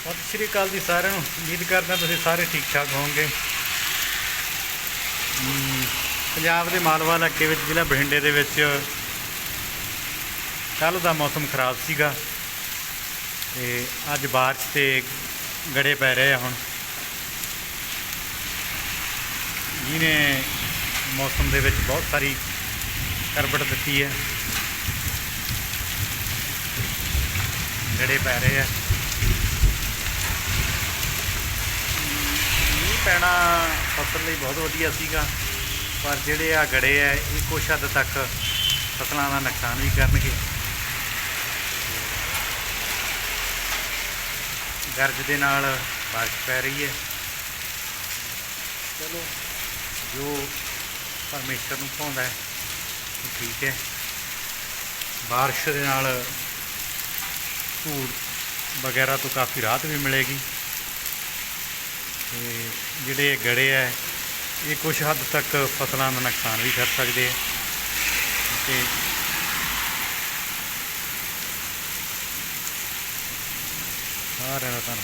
ਸਤਿ ਸ਼੍ਰੀ ਅਕਾਲ ਜੀ ਸਾਰਿਆਂ ਨੂੰ। ਉਮੀਦ ਕਰਦਾ ਤੁਸੀਂ ਸਾਰੇ ਠੀਕ ਠਾਕ ਹੋਵੋਗੇ। ਪੰਜਾਬ ਦੇ ਮਾਲਵਾ ਇਲਾਕੇ ਵਿੱਚ, ਜ਼ਿਲ੍ਹਾ ਬਠਿੰਡੇ ਦੇ ਵਿੱਚ ਕੱਲ ਦਾ ਮੌਸਮ ਖਰਾਬ ਸੀਗਾ। ਤੇ ਅੱਜ ਬਾਰਿਸ਼ ਤੇ ਗੜੇ ਪੈ ਰਹੇ ਆ ਹੁਣ। ਜਿਹਨੇ ਮੌਸਮ ਦੇ ਵਿੱਚ ਬਹੁਤ ਸਾਰੀ ਕਰਬਟ ਦਿੱਤੀ ਹੈ। ਗੜੇ ਪੈ ਰਹੇ ਆ। ਪੈਣਾ ਫਸਲ ਲਈ ਬਹੁਤ ਵਧੀਆ ਸੀਗਾ। ਪਰ ਜਿਹੜੇ ਆ ਗੜੇ ਆ, ਇਹ ਕੁਛ ਹੱਦ ਤੱਕ ਫਸਲਾਂ ਦਾ ਨੁਕਸਾਨ ਵੀ ਕਰਨਗੇ। ਗਰਜ ਦੇ ਨਾਲ ਬਾਰਿਸ਼ ਪੈ ਰਹੀ ਹੈ। ਚਲੋ, ਜੋ ਪਰਮੇਸ਼ਰ ਨੂੰ ਭਾਉਂਦਾ ਹੈ ਠੀਕ ਹੈ। ਬਾਰਿਸ਼ ਦੇ ਨਾਲ ਧੂੜ ਵਗੈਰਾ ਤੋਂ ਕਾਫੀ ਰਾਹਤ ਵੀ ਮਿਲੇਗੀ। ਤੇ ਜਿਹੜੇ ਗੜੇ ਆ, ਇਹ ਕੁਝ ਹੱਦ ਤੱਕ ਫਸਲਾਂ ਦਾ ਨੁਕਸਾਨ ਵੀ ਕਰ ਸਕਦੇ ਆ। ਤੇ ਸਾਰਿਆਂ ਦਾ ਧੰਨਵਾਦ।